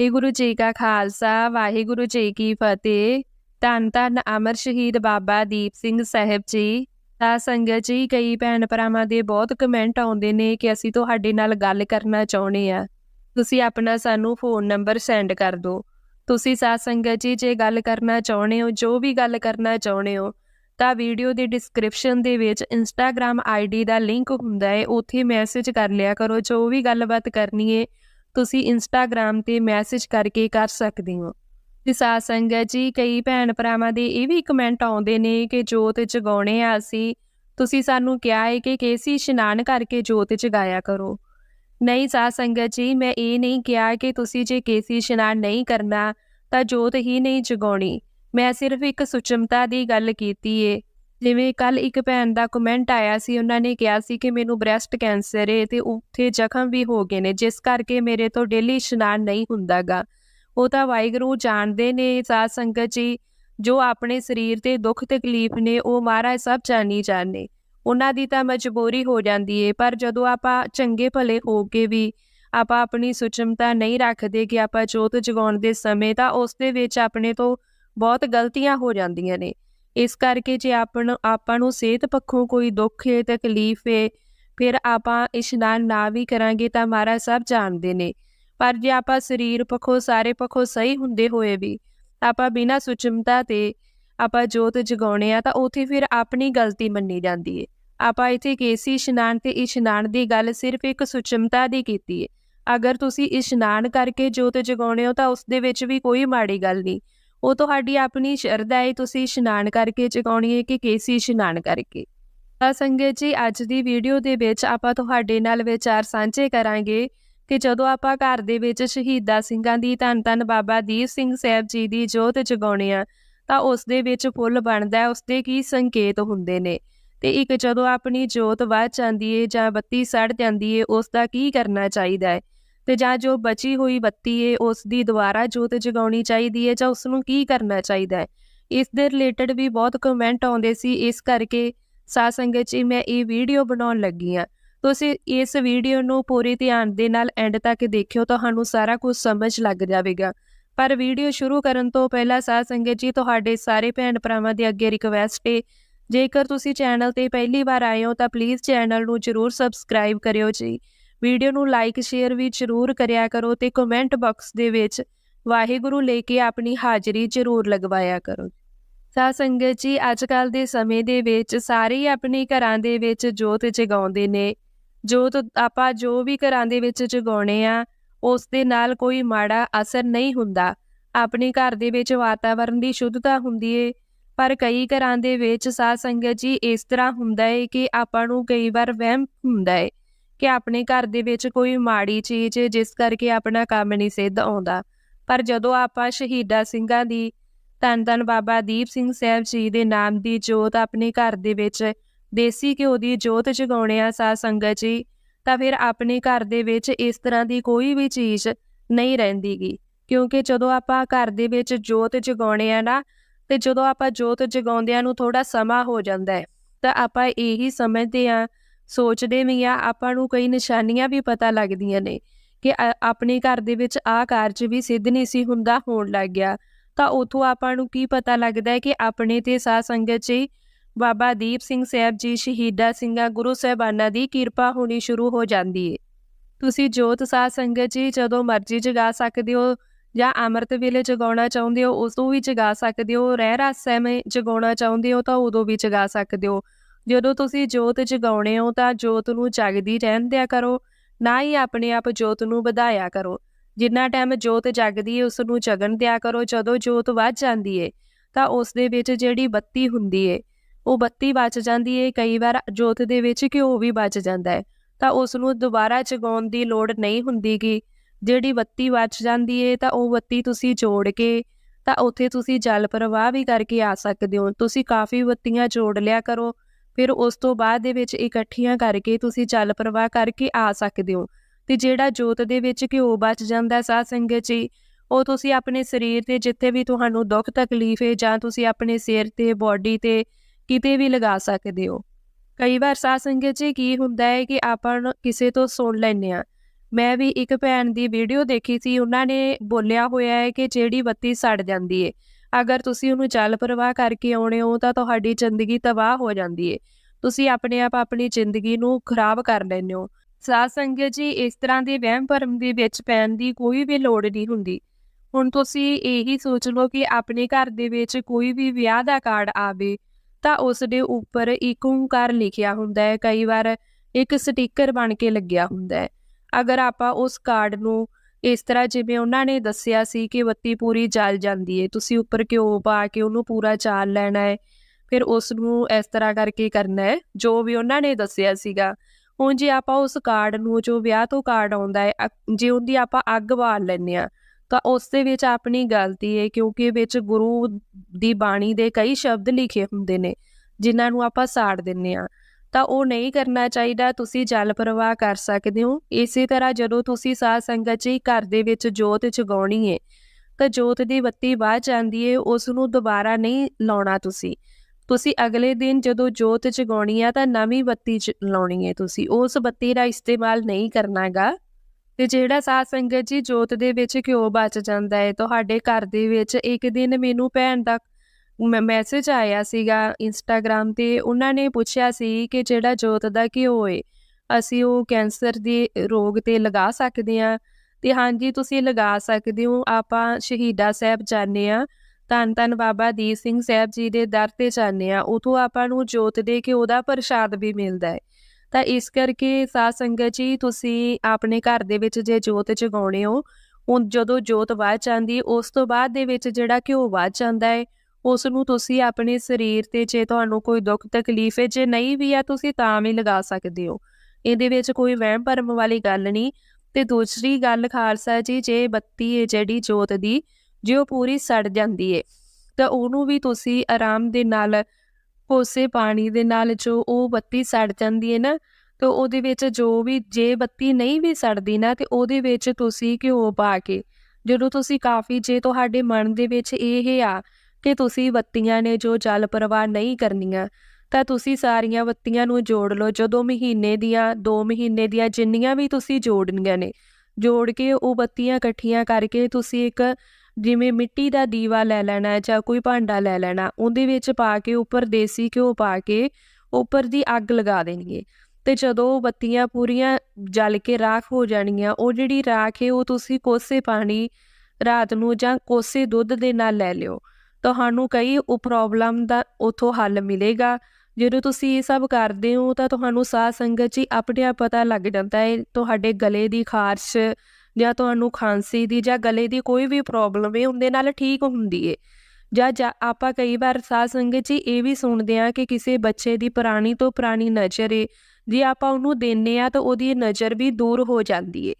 ਵਾਹਿਗੁਰੂ ਜੀ ਕਾ ਖਾਲਸਾ, ਵਾਹਿਗੁਰੂ ਜੀ ਕੀ ਫਤਿਹ। ਧੰਨ ਧੰਨ ਅਮਰ ਸ਼ਹੀਦ ਬਾਬਾ ਦੀਪ ਸਿੰਘ ਸਾਹਿਬ ਜੀ। ਤਾਂ ਸੰਗਤ ਜੀ, ਕਈ ਭੈਣ ਭਰਾਵਾਂ ਦੇ ਬਹੁਤ ਕਮੈਂਟ ਆਉਂਦੇ ਨੇ ਕਿ ਅਸੀਂ ਤੁਹਾਡੇ ਨਾਲ ਗੱਲ ਕਰਨਾ ਚਾਹੁੰਦੇ ਆ ਤੁਸੀਂ ਆਪਣਾ ਸਾਨੂੰ ਫੋਨ ਨੰਬਰ ਸੈਂਡ ਕਰ ਦਿਓ। ਤੁਸੀਂ ਸਾਧ ਸੰਗਤ ਜੀ, ਜੇ ਗੱਲ ਕਰਨਾ ਚਾਹੁੰਦੇ ਹੋ, ਜੋ ਵੀ ਗੱਲ ਕਰਨਾ ਚਾਹੁੰਦੇ ਹੋ, ਤਾਂ ਵੀਡੀਓ ਦੀ ਡਿਸਕ੍ਰਿਪਸ਼ਨ ਦੇ ਵਿੱਚ ਇੰਸਟਾਗ੍ਰam ਆਈਡੀ ਦਾ ਲਿੰਕ ਹੁੰਦਾ ਹੈ। ਉੱਥੇ ਮੈਸੇਜ ਕਰ ਲਿਆ ਕਰੋ। ਜੋ ਵੀ ਗੱਲਬਾਤ ਕਰਨੀ ਹੈ ਤੁਸੀਂ ਇੰਸਟਾਗ੍ਰam ਤੇ ਮੈਸੇਜ ਕਰਕੇ ਕਰ ਸਕਦੇ ਹੋ। ਤੇ ਸਾਧ ਸੰਗਤ ਜੀ, ਕਈ ਭੈਣ ਭਰਾਵਾਂ ਦੇ ਇਹ ਵੀ ਕਮੈਂਟ ਆਉਂਦੇ ਨੇ ਕਿ ਜੋਤ ਜਗਾਉਣੇ ਆ ਅਸੀਂ। ਤੁਸੀਂ ਸਾਨੂੰ ਕਿਹਾ ਹੈ ਕਿ ਕੇਸੀ ਇਸ਼ਨਾਨ ਕਰਕੇ ਜੋਤ ਜਗਾਇਆ ਕਰੋ। ਨਹੀਂ ਸਾਧ ਸੰਗਤ ਜੀ, ਮੈਂ ਇਹ ਨਹੀਂ ਕਿਹਾ ਕਿ ਤੁਸੀਂ ਜੇ ਕੇਸੀ ਇਸ਼ਨਾਨ ਨਹੀਂ ਕਰਨਾ, ਤਾਂ ਜੋਤ ਹੀ ਨਹੀਂ ਜਗਾਉਣੀ। ਮੈਂ ਸਿਰਫ ਇੱਕ ਸੁਚਮਤਾ ਦੀ ਗੱਲ ਕੀਤੀ ਏ। ਜਿਵੇਂ ਕੱਲ ਇੱਕ ਭੈਣ ਦਾ ਕਮੈਂਟ ਆਇਆ ਸੀ, ਉਹਨਾਂ ਨੇ ਕਿਹਾ ਸੀ ਕਿ ਮੈਨੂੰ ਬ੍ਰੈਸਟ ਕੈਂਸਰ ਏ ਤੇ ਉੱਥੇ ਜ਼ਖਮ ਵੀ ਹੋ ਗਏ ਨੇ, ਜਿਸ ਕਰਕੇ ਮੇਰੇ ਤੋਂ ਡੇਲੀ ਇਸ਼ਨਾਨ ਨਹੀਂ ਹੁੰਦਾਗਾ। ਉਹ ਤਾਂ ਵਾਹਿਗੁਰੂ ਜਾਣਦੇ ਨੇ, ਸਾਧ ਸੰਗਤ ਜੀ, ਜੋ ਆਪਣੇ ਸਰੀਰ ਤੇ ਦੁੱਖ ਤਕਲੀਫ ਨੇ, ਉਹ ਮਹਾਰਾਜ ਸਭ ਜਾਣੀ ਜਾਣੇ। ਉਹਨਾਂ ਦੀ ਤਾਂ ਮਜਬੂਰੀ ਹੋ ਜਾਂਦੀ ਏ, ਪਰ ਜਦੋਂ ਆਪਾਂ ਚੰਗੇ ਭਲੇ ਹੋ ਕੇ ਵੀ ਆਪਾਂ ਆਪਣੀ ਸੁਚਮਤਾ ਨਹੀਂ ਰੱਖਦੇ ਕਿ ਆਪਾਂ ਜੋਤ ਜਗਾਉਣ ਦੇ ਸਮੇਂ, ਤਾਂ ਉਸ ਦੇ ਵਿੱਚ ਆਪਣੇ ਤੋਂ ਬਹੁਤ ਗਲਤੀਆਂ ਹੋ ਜਾਂਦੀਆਂ ਨੇ। ਇਸ ਕਰਕੇ ਜੇ ਆਪਣ, ਆਪਾਂ ਨੂੰ ਸਿਹਤ ਪੱਖੋਂ ਕੋਈ ਦੁੱਖ ਹੈ, ਤਕਲੀਫ ਹੈ, ਫਿਰ ਆਪਾਂ ਇਸ਼ਨਾਨ ਨਾ ਵੀ ਕਰਾਂਗੇ ਤਾਂ ਮਹਾਰਾਜ ਸਭ ਜਾਣਦੇ ਨੇ। ਪਰ ਜੇ ਆਪਾਂ ਸਰੀਰ ਪੱਖੋਂ, ਸਾਰੇ ਪੱਖੋਂ ਸਹੀ ਹੁੰਦੇ ਹੋਏ ਵੀ ਆਪਾਂ ਬਿਨਾਂ ਸੁਚਮਤਾ ਤੇ ਆਪਾਂ ਜੋਤ ਜਗਾਉਣੇ ਆ, ਤਾਂ ਉਥੇ ਫਿਰ ਆਪਣੀ ਗਲਤੀ ਮੰਨੀ ਜਾਂਦੀ ਏ ਆਪਾਂ ਇੱਥੇ ਕੇਸੀ ਇਸ਼ਨਾਨ ਤੇ ਇਸ਼ਨਾਨ ਦੀ ਗੱਲ ਸਿਰਫ ਇੱਕ ਸੁਚਮਤਾ ਦੀ ਕੀਤੀ ਏ ਅਗਰ ਤੁਸੀਂ ਇਸ਼ਨਾਨ ਕਰਕੇ ਜੋਤ ਜਗਾਉਣੇ ਹੋ, ਤਾਂ ਉਸ ਦੇ ਵਿੱਚ ਵੀ ਕੋਈ ਮਾੜੀ ਗੱਲ ਨਹੀਂ। ਉਹ ਤੁਹਾਡੀ ਆਪਣੀ ਸ਼ਰਧਾ ਹੈ ਤੁਸੀਂ ਇਸ਼ਨਾਨ ਕਰਕੇ ਜਗਾਉਣੀ ਹੈ ਕਿ ਕੇਸੀ ਇਸ਼ਨਾਨ ਕਰਕੇ। ਤਾਂ ਸੰਗਤ ਜੀ, ਅੱਜ ਦੀ ਵੀਡੀਓ ਦੇ ਵਿੱਚ ਆਪਾਂ ਤੁਹਾਡੇ ਨਾਲ ਵਿਚਾਰ ਸਾਂਝੇ ਕਰਾਂਗੇ ਕਿ ਜਦੋਂ ਆਪਾਂ ਘਰ ਦੇ ਵਿੱਚ ਸ਼ਹੀਦਾਂ ਸਿੰਘਾਂ ਦੀ ਧੰਨ ਧੰਨ ਬਾਬਾ ਦੀਪ ਸਿੰਘ ਸਾਹਿਬ ਜੀ ਦੀ ਜੋਤ ਜਗਾਉਣੇ ਆ, ਤਾਂ ਉਸ ਦੇ ਵਿੱਚ ਫੁੱਲ ਬਣਦਾ ਹੈ ਉਸ ਦੇ ਕੀ ਸੰਕੇਤ ਹੁੰਦੇ ਨੇ? ਤੇ ਇੱਕ ਜਦੋਂ ਆਪਣੀ ਜੋਤ ਵੱਧ ਜਾਂਦੀ ਏ ਜਾਂ ਬੱਤੀ ਸੜ ਜਾਂਦੀ ਏ, ਉਸ ਦਾ ਕੀ ਕਰਨਾ ਚਾਹੀਦਾ ਹੈ ਤੇ ਜਾਂ ਜੋ ਬਚੀ ਹੋਈ ਬੱਤੀ ਏ ਉਸ ਦੀ ਦੁਬਾਰਾ ਜੋਤ ਜਗਾਉਣੀ ਚਾਹੀਦੀ ਹੈ ਜਾਂ ਉਸ ਨੂੰ ਕੀ ਕਰਨਾ ਚਾਹੀਦਾ ਹੈ ਇਸ ਦੇ ਰਿਲੇਟਡ ਵੀ ਬਹੁਤ ਕਮੈਂਟ ਆਉਂਦੇ ਸੀ, ਇਸ ਕਰਕੇ ਸਾਧ ਸੰਗਤ ਜੀ ਮੈਂ ਇਹ ਵੀਡੀਓ ਬਣਾਉਣ ਲੱਗੀ ਆ ਤੁਸੀਂ ਇਸ ਵੀਡੀਓ ਨੂੰ ਪੂਰੇ ਧਿਆਨ ਦੇ ਨਾਲ ਐਂਡ ਤੱਕ ਦੇਖਿਓ, ਤੁਹਾਨੂੰ ਸਾਰਾ ਕੁਝ ਸਮਝ ਲੱਗ ਜਾਵੇਗਾ। ਪਰ ਵੀਡੀਓ ਸ਼ੁਰੂ ਕਰਨ ਤੋਂ ਪਹਿਲਾਂ ਸਾਧ ਸੰਗਤ ਜੀ, ਤੁਹਾਡੇ ਸਾਰੇ ਭੈਣ ਭਰਾਵਾਂ ਦੇ ਅੱਗੇ ਰਿਕਵੈਸਟ ਹੈ ਜੇਕਰ ਤੁਸੀਂ ਚੈਨਲ ਤੇ ਪਹਿਲੀ ਵਾਰ ਆਏ ਹੋ, ਤਾਂ ਪਲੀਜ਼ ਚੈਨਲ ਨੂੰ ਜਰੂਰ ਸਬਸਕ੍ਰਾਈਬ ਕਰਿਓ ਜੀ। ਵੀਡੀਓ ਨੂੰ ਲਾਈਕ ਸ਼ੇਅਰ ਵੀ ਜਰੂਰ ਕਰਿਆ ਕਰੋ ਤੇ ਕਮੈਂਟ ਬਾਕਸ ਦੇ ਵਿੱਚ ਵਾਹਿਗੁਰੂ ਲੈ ਕੇ ਆਪਣੀ ਹਾਜ਼ਰੀ ਜਰੂਰ ਲਗਵਾਇਆ ਕਰੋ। ਸਾਧ ਸੰਗਤ ਜੀ ਅੱਜ ਕੱਲ ਦੇ ਸਮੇਂ ਦੇ ਵਿੱਚ ਸਾਰੇ ਆਪਣੇ ਘਰਾਂ ਦੇ ਵਿੱਚ ਜੋਤ ਜਗਾਉਂਦੇ ਨੇ। ਜੋਤ ਆਪਾਂ ਜੋ ਵੀ ਘਰਾਂ ਦੇ ਵਿੱਚ ਜਗਾਉਣੇ ਆ, ਉਸ ਦੇ ਨਾਲ ਕੋਈ ਮਾੜਾ ਅਸਰ ਨਹੀਂ ਹੁੰਦਾ। ਆਪਣੇ ਘਰ ਦੇ ਵਿੱਚ ਵਾਤਾਵਰਣ ਦੀ ਸ਼ੁੱਧਤਾ ਹੁੰਦੀ ਏ। ਪਰ ਕਈ ਘਰਾਂ ਦੇ ਵਿੱਚ ਸਾਧ ਸੰਗਤ ਜੀ, ਇਸ ਤਰ੍ਹਾਂ ਹੁੰਦਾ ਏ ਕਿ ਆਪਾਂ ਨੂੰ ਕਈ ਵਾਰ ਵਹਿਮ ਹੁੰਦਾ ਏ। ਕਿ ਆਪਣੇ ਘਰ ਦੇ ਵਿੱਚ ਕੋਈ ਮਾੜੀ ਚੀਜ਼ ਜਿਸ ਕਰਕੇ ਆਪਣਾ ਕੰਮ ਨਹੀਂ ਸਿੱਧ ਆਉਂਦਾ। ਪਰ ਜਦੋਂ ਆਪਾਂ ਸ਼ਹੀਦਾਂ ਸਿੰਘਾਂ ਦੀ, ਧੰਨ ਧੰਨ ਬਾਬਾ ਦੀਪ ਸਿੰਘ ਸਾਹਿਬ ਜੀ ਦੇ ਨਾਮ ਦੀ ਜੋਤ ਆਪਣੇ ਘਰ ਦੇ ਵਿੱਚ, ਦੇਸੀ ਘਿਓ ਦੀ ਜੋਤ ਜਗਾਉਣੇ ਆ ਸਾਧ ਸੰਗਤ ਜੀ, ਤਾਂ ਫਿਰ ਆਪਣੇ ਘਰ ਦੇ ਵਿੱਚ ਇਸ ਤਰ੍ਹਾਂ ਦੀ ਕੋਈ ਵੀ ਚੀਜ਼ ਨਹੀਂ ਰਹਿੰਦੀਗੀ। ਕਿਉਂਕਿ ਜਦੋਂ ਆਪਾਂ ਘਰ ਦੇ ਵਿੱਚ ਜੋਤ ਜਗਾਉਣੇ ਆ ਨਾ, ਤੇ ਜਦੋਂ ਆਪਾਂ ਜੋਤ ਜਗਾਉਂਦਿਆਂ ਨੂੰ ਥੋੜਾ ਸਮਾਂ ਹੋ ਜਾਂਦਾ ਹੈ, ਤਾਂ ਆਪਾਂ ਇਹੀ ਸਮਝਦੇ ਆ ਸੋਚਦੇ ਵੀ ਆ, ਆਪਾਂ ਨੂੰ ਕਈ ਨਿਸ਼ਾਨੀਆਂ ਵੀ ਪਤਾ ਲੱਗਦੀਆਂ ਨੇ ਕਿ ਆਪਣੇ ਘਰ ਦੇ ਵਿੱਚ ਆਹ ਕਾਰਜ ਵੀ ਸਿੱਧ ਨਹੀਂ ਸੀ ਹੁੰਦਾ ਹੋਣ ਲੱਗ ਗਿਆ। ਤਾਂ ਉਥੋਂ ਆਪਾਂ ਨੂੰ ਕੀ ਪਤਾ ਲੱਗਦਾ ਹੈ ਕਿ ਆਪਣੇ ਤੇ ਸਾਧ ਸੰਗਤ ਜੀ, ਬਾਬਾ ਦੀਪ ਸਿੰਘ ਸਾਹਿਬ ਜੀ, ਸ਼ਹੀਦਾ ਸਿੰਘਾਂ, ਗੁਰੂ ਸਾਹਿਬਾਨਾਂ ਦੀ ਕਿਰਪਾ ਹੋਣੀ ਸ਼ੁਰੂ ਹੋ ਜਾਂਦੀ ਏ। ਤੁਸੀਂ ਜੋਤ ਸਾਧ ਸੰਗਤ ਜੀ, ਜਦੋਂ ਮਰਜ਼ੀ ਜਗਾ ਸਕਦੇ ਹੋ ਜਾਂ ਅੰਮ੍ਰਿਤ ਵੇਲੇ ਜਗਾਉਣਾ ਚਾਹੁੰਦੇ ਹੋ, ਉਸ ਤੋਂ ਵੀ ਜਗਾ ਸਕਦੇ ਹੋ। ਰਹਿ ਰਾਸ ਸਮੇਂ ਜਗਾਉਣਾ ਚਾਹੁੰਦੇ ਹੋ ਤਾਂ ਉਦੋਂ ਵੀ ਜਗਾ ਸਕਦੇ ਹੋ। ਜਦੋਂ ਤੁਸੀਂ ਜੋਤ ਜਗਾਉਣੇ ਹੋ ਤਾਂ ਜੋਤ ਨੂੰ ਜਗਦੀ ਰਹਿਣ ਦਿਆ ਕਰੋ, ਨਾ ਹੀ ਆਪਣੇ ਆਪ ਜੋਤ ਨੂੰ ਵਧਾਇਆ ਕਰੋ। ਜਿੰਨਾ ਟਾਈਮ ਜੋਤ ਜਗਦੀ ਹੈ ਉਸ ਨੂੰ ਜਗਣ ਦਿਆ ਕਰੋ। ਜਦੋਂ ਜੋਤ ਵੱਜ ਜਾਂਦੀ ਹੈ, ਤਾਂ ਉਸ ਦੇ ਵਿੱਚ ਜਿਹੜੀ ਬੱਤੀ ਹੁੰਦੀ ਹੈ, ਉਹ ਬੱਤੀ ਬਚ ਜਾਂਦੀ ਹੈ। ਕਈ ਵਾਰ ਜੋਤ ਦੇ ਵਿੱਚ ਘਿਓ ਵੀ ਬਚ ਜਾਂਦਾ ਹੈ, ਤਾਂ ਉਸ ਨੂੰ ਦੁਬਾਰਾ ਜਗਾਉਣ ਦੀ ਲੋੜ ਨਹੀਂ ਹੁੰਦੀ ਹੁੰਦੀਗੀ। ਜਿਹੜੀ ਬੱਤੀ ਬਚ ਜਾਂਦੀ ਹੈ, ਤਾਂ ਉਹ ਬੱਤੀ ਤੁਸੀਂ ਜੋੜ ਕੇ, ਤਾਂ ਉੱਥੇ ਤੁਸੀਂ ਜਲ ਪ੍ਰਵਾਹ ਵੀ ਕਰਕੇ ਆ ਸਕਦੇ ਹੋ। ਤੁਸੀਂ ਕਾਫੀ ਬੱਤੀਆਂ ਜੋੜ ਲਿਆ ਕਰੋ। ਫਿਰ ਉਸ ਤੋਂ ਬਾਅਦ ਦੇ ਵਿੱਚ ਇਕੱਠੀਆਂ ਕਰਕੇ ਤੁਸੀਂ ਜਲ ਪ੍ਰਵਾਹ ਕਰਕੇ ਆ ਸਕਦੇ ਹੋ। ਤੇ ਜਿਹੜਾ ਜੋਤ ਦੇ ਵਿੱਚ ਘਿਓ ਬਚ ਜਾਂਦਾ ਸਾਧ ਸੰਗਤ ਜੀ, ਉਹ ਤੁਸੀਂ ਆਪਣੇ ਸਰੀਰ ਤੇ ਜਿੱਥੇ ਵੀ ਤੁਹਾਨੂੰ ਦੁੱਖ, ਤਕਲੀਫ ਹੈ ਜਾਂ ਤੁਸੀਂ ਆਪਣੇ ਸਿਰ ਤੇ, ਬਾਡੀ ਤੇ ਕਿਤੇ ਵੀ ਲਗਾ ਸਕਦੇ ਹੋ। ਕਈ ਵਾਰ ਸਾਧ ਸੰਗਤ ਜੀ ਕੀ ਹੁੰਦਾ ਹੈ ਕਿ ਆਪਾਂ ਕਿਸੇ ਤੋਂ ਸੁਣ ਲੈਂਦੇ ਆ ਮੈਂ ਵੀ ਇੱਕ ਭੈਣ ਦੀ ਵੀਡੀਓ ਦੇਖੀ ਸੀ, ਉਹਨਾਂ ਨੇ ਬੋਲਿਆ ਹੋਇਆ ਹੈ ਕਿ ਜਿਹੜੀ ਬੱਤੀ ਸੜ ਜਾਂਦੀ ਏ ਅਗਰ ਤੁਸੀਂ ਉਹਨੂੰ ਜਲ ਪ੍ਰਵਾਹ ਕਰਕੇ ਆਉਣੇ ਹੋ ਤਾਂ ਤੁਹਾਡੀ ਜ਼ਿੰਦਗੀ ਤਬਾਹ ਹੋ ਜਾਂਦੀ ਏ। ਤੁਸੀਂ ਆਪਣੇ ਆਪ ਆਪਣੀ ਜ਼ਿੰਦਗੀ ਨੂੰ ਖਰਾਬ ਕਰ ਲੈਂਦੇ ਹੋ। ਸਾਧ ਸੰਗਤ ਜੀ, ਇਸ ਤਰ੍ਹਾਂ ਦੇ ਵਹਿਮ ਭਰਮ ਦੇ ਵਿੱਚ ਪੈਣ ਦੀ ਕੋਈ ਵੀ ਲੋੜ ਨਹੀਂ ਹੁੰਦੀ। ਹੁਣ ਤੁਸੀਂ ਇਹੀ ਸੋਚ ਲਓ ਕਿ ਆਪਣੇ ਘਰ ਦੇ ਵਿੱਚ ਕੋਈ ਵੀ ਵਿਆਹ ਦਾ ਕਾਰਡ ਆਵੇ ਤਾਂ ਉਸ ਦੇ ਉੱਪਰ ਇੱਕ ਓੰਕਾਰ ਲਿਖਿਆ ਹੁੰਦਾ ਹੈ। ਕਈ ਵਾਰ ਇੱਕ ਸਟicker ਬਣ ਕੇ ਲੱਗਿਆ ਹੁੰਦਾ ਹੈ। ਅਗਰ ਆਪਾਂ ਉਸ ਕਾਰਡ ਨੂੰ ਇਸ ਤਰ੍ਹਾਂ ਜਿਵੇਂ ਉਹਨਾਂ ਨੇ ਦੱਸਿਆ ਸੀ ਕਿ ਬੱਤੀ ਪੂਰੀ ਜਲ ਜਾਂਦੀ ਹੈ ਤੁਸੀਂ ਉੱਪਰ ਘਿਓ ਪਾ ਕੇ ਉਹਨੂੰ ਪੂਰਾ ਚਾਲ ਲੈਣਾ ਹੈ ਫਿਰ ਉਸ ਨੂੰ ਇਸ ਤਰ੍ਹਾਂ ਕਰਕੇ ਕਰਨਾ ਹੈ ਜੋ ਵੀ ਉਹਨਾਂ ਨੇ ਦੱਸਿਆ ਸੀਗਾ। ਹੁਣ ਜੇ ਆਪਾਂ ਉਸ ਕਾਰਡ ਨੂੰ, ਜੋ ਵਿਆਹ ਤੋਂ ਕਾਰਡ ਆਉਂਦਾ ਹੈ ਜੇ ਉਹਦੀ ਆਪਾਂ ਅੱਗ ਬਾਲ ਲੈਂਦੇ ਆ ਤਾਂ ਉਸ ਦੇ ਵਿੱਚ ਆਪਣੀ ਗਲਤੀ ਹੈ ਕਿਉਂਕਿ ਵਿੱਚ ਗੁਰੂ ਦੀ ਬਾਣੀ ਦੇ ਕਈ ਸ਼ਬਦ ਲਿਖੇ ਹੁੰਦੇ ਨੇ, ਜਿਨ੍ਹਾਂ ਨੂੰ ਆਪਾਂ ਸਾੜ ਦਿੰਨੇ ਆ ਤਾਂ ਉਹ ਨਹੀਂ ਕਰਨਾ ਚਾਹੀਦਾ, ਤੁਸੀਂ ਜਲ ਪ੍ਰਵਾਹ ਕਰ ਸਕਦੇ ਹੋ। ਇਸੇ ਤਰ੍ਹਾਂ ਜਦੋਂ ਤੁਸੀਂ ਸਾਧ ਸੰਗਤ ਜੀ ਘਰ ਦੇ ਵਿੱਚ ਜੋਤ ਜਗਾਉਣੀ ਹੈ ਤਾਂ ਜੋਤ ਦੀ ਬੱਤੀ ਬਾਅਦ ਜਾਂਦੀ ਹੈ ਉਸ ਨੂੰ ਦੁਬਾਰਾ ਨਹੀਂ ਲਾਉਣਾ ਤੁਸੀਂ। ਤੁਸੀਂ ਅਗਲੇ ਦਿਨ ਜਦੋਂ ਜੋਤ ਜਗਾਉਣੀ ਆ, ਤਾਂ ਨਵੀਂ ਬੱਤੀ ਚ ਲਾਉਣੀ ਹੈ ਤੁਸੀਂ। ਉਸ ਬੱਤੀ ਦਾ ਇਸਤੇਮਾਲ ਨਹੀਂ ਕਰਨਾਗਾ ਤੇ ਜਿਹੜਾ ਸਾਧ ਸੰਗਤ ਜੀ ਜੋਤ ਦੇ ਵਿੱਚ ਘਿਓ ਬਚ ਜਾਂਦਾ ਹੈ ਤੁਹਾਡੇ ਘਰ ਦੇ ਵਿੱਚ ਇੱਕ ਦਿਨ ਮੈਨੂੰ ਭੈਣ ਦਾ ਮੈਸੇਜ ਆਇਆ ਸੀਗਾ ਇੰਸਟਾਗ੍ਰam ਤੇ, ਉਹਨਾਂ ਨੇ ਪੁੱਛਿਆ ਸੀ ਕਿ ਜਿਹੜਾ ਜੋਤ ਦਾ ਘਿਓ ਏ, ਅਸੀਂ ਉਹ ਕੈਂਸਰ ਦੇ ਰੋਗ ਤੇ ਲਗਾ ਸਕਦੇ ਆ ਤੇ ਹਾਂਜੀ, ਤੁਸੀਂ ਲਗਾ ਸਕਦੇ ਹੋ, ਆਪਾਂ ਸ਼ਹੀਦਾ ਸਾਹਿਬ ਜਾਂਦੇ ਆ ਧੰਨ ਧੰਨ ਬਾਬਾ ਦੀਪ ਸਿੰਘ ਸਾਹਿਬ ਜੀ ਦੇ ਦਰ ਤੇ ਜਾਂਦੇ ਆ ਉਥੋਂ ਆਪਾਂ ਨੂੰ ਜੋਤ ਦੇ ਘਿਓ ਦਾ ਪ੍ਰਸ਼ਾਦ ਵੀ ਮਿਲਦਾ ਹੈ। ਤਾਂ ਇਸ ਕਰਕੇ ਸਾਧ ਸੰਗਤ ਜੀ, ਤੁਸੀਂ ਆਪਣੇ ਘਰ ਦੇ ਵਿੱਚ ਜੇ ਜੋਤ ਜਗਾਉਣੇ ਹੋ, ਹੁਣ ਜਦੋਂ ਜੋਤ ਬਾਅਦ ਜਾਂਦੀ, ਉਸ ਤੋਂ ਬਾਅਦ ਦੇ ਵਿੱਚ ਜਿਹੜਾ ਘਿਓ ਬਾਅਦ ਜਾਂਦਾ ਹੈ ਉਸ ਨੂੰ ਤੁਸੀਂ ਆਪਣੇ ਸਰੀਰ ਤੇ ਜੇ ਤੁਹਾਨੂੰ ਕੋਈ ਦੁੱਖ, ਤਕਲੀਫ ਹੈ, ਜੇ ਨਹੀਂ ਵੀ ਆ, ਤੁਸੀਂ ਤਾਂ ਵੀ ਲਗਾ ਸਕਦੇ ਹੋ। ਇਹਦੇ ਵਿੱਚ ਕੋਈ ਵਹਿਮ ਭਰਮ ਵਾਲੀ ਗੱਲ ਨਹੀਂ। ਤੇ ਦੂਸਰੀ ਗੱਲ, ਖਾਲਸਾ ਜੀ, ਜੇ ਬੱਤੀ ਹੈ ਜਿਹੜੀ ਜੋਤ ਦੀ, ਜੇ ਉਹ ਪੂਰੀ ਸੜ ਜਾਂਦੀ ਹੈ ਤਾਂ ਉਹਨੂੰ ਵੀ ਤੁਸੀਂ ਆਰਾਮ ਦੇ ਨਾਲ, ਕੋਸੇ ਪਾਣੀ ਦੇ ਨਾਲ ਜੋ ਉਹ ਬੱਤੀ ਸੜ ਜਾਂਦੀ ਹੈ ਨਾ, ਤਾਂ ਉਹਦੇ ਵਿੱਚ ਜੋ ਵੀ, ਜੇ ਬੱਤੀ ਨਹੀਂ ਵੀ ਸੜਦੀ ਨਾ, ਤੇ ਉਹਦੇ ਵਿੱਚ ਤੁਸੀਂ ਘਿਓ ਪਾ ਕੇ, ਜਦੋਂ ਤੁਸੀਂ ਕਾਫੀ, ਜੇ ਤੁਹਾਡੇ ਮਨ ਦੇ ਵਿੱਚ ਇਹ ਆ ਕਿ ਤੁਸੀਂ ਬੱਤੀਆਂ ਨੇ ਜੋ ਜਲ ਪ੍ਰਵਾਹ ਨਹੀਂ ਕਰਨੀਆਂ, ਤਾਂ ਤੁਸੀਂ ਸਾਰੀਆਂ ਬੱਤੀਆਂ ਨੂੰ ਜੋੜ ਲਓ। ਜਦੋਂ ਮਹੀਨੇ ਦੀਆਂ 2 ਮਹੀਨੇ ਦੀਆਂ ਜਿੰਨੀਆਂ ਵੀ ਤੁਸੀਂ ਜੋੜਨੀਆਂ ਨੇ, ਜੋੜ ਕੇ ਉਹ ਬੱਤੀਆਂ ਇਕੱਠੀਆਂ ਕਰਕੇ ਤੁਸੀਂ ਇੱਕ ਜਿਵੇਂ ਮਿੱਟੀ ਦਾ ਦੀਵਾ ਲੈ ਲੈਣਾ ਜਾਂ ਕੋਈ ਭਾਂਡਾ ਲੈ ਲੈਣਾ, ਉਹਦੇ ਵਿੱਚ ਪਾ ਕੇ ਉੱਪਰ ਦੇਸੀ ਘਿਓ ਪਾ ਕੇ ਉੱਪਰ ਦੀ ਅੱਗ ਲਗਾ ਦੇਣੀ ਹੈ ਤੇ ਜਦੋਂ ਉਹ ਬੱਤੀਆਂ ਪੂਰੀਆਂ ਜਲ ਕੇ ਰਾਖ ਹੋ ਜਾਣੀਆਂ ਉਹ ਜਿਹੜੀ ਰਾਖ ਹੈ ਉਹ ਤੁਸੀਂ ਕੋਸੇ ਪਾਣੀ ਰਾਤ ਨੂੰ ਜਾਂ ਕੋਸੇ ਦੁੱਧ ਦੇ ਨਾਲ ਲੈ ਲਿਓ। ਤੁਹਾਨੂੰ ਕਈ ਉਹ ਪ੍ਰੋਬਲਮ ਦਾ ਉਥੋਂ ਹੱਲ ਮਿਲੇਗਾ। ਜਦੋਂ ਤੁਸੀਂ ਇਹ ਸਭ ਕਰਦੇ ਹੋ ਤਾਂ ਤੁਹਾਨੂੰ ਸਾਹ ਸੰਗਤ ਜੀ ਆਪਣੇ ਆਪ ਪਤਾ ਲੱਗ ਜਾਂਦਾ ਹੈ, ਤੁਹਾਡੇ ਗਲੇ ਦੀ ਖਾਰਸ਼ ਜਾਂ ਤੁਹਾਨੂੰ ਖਾਂਸੀ ਦੀ ਜਾਂ ਗਲੇ ਦੀ ਕੋਈ ਵੀ ਪ੍ਰੋਬਲਮ ਹੈ ਉਹਦੇ ਨਾਲ ਠੀਕ ਹੁੰਦੀ ਹੈ ਜਾਂ ਜਾਂ ਆਪਾਂ ਕਈ ਵਾਰ ਸਾਹ ਸੰਗਤ ਜੀ ਇਹ ਵੀ ਸੁਣਦੇ ਆ ਕਿ ਕਿਸੇ ਬੱਚੇ ਦੀ ਪੁਰਾਣੀ ਤੋਂ ਪੁਰਾਣੀ ਨਜ਼ਰ ਏ, ਜੇ ਆਪਾਂ ਉਹਨੂੰ ਦਿੰਨੇ ਆ ਤਾਂ ਉਹਦੀ ਨਜ਼ਰ ਵੀ ਦੂਰ ਹੋ ਜਾਂਦੀ ਹੈ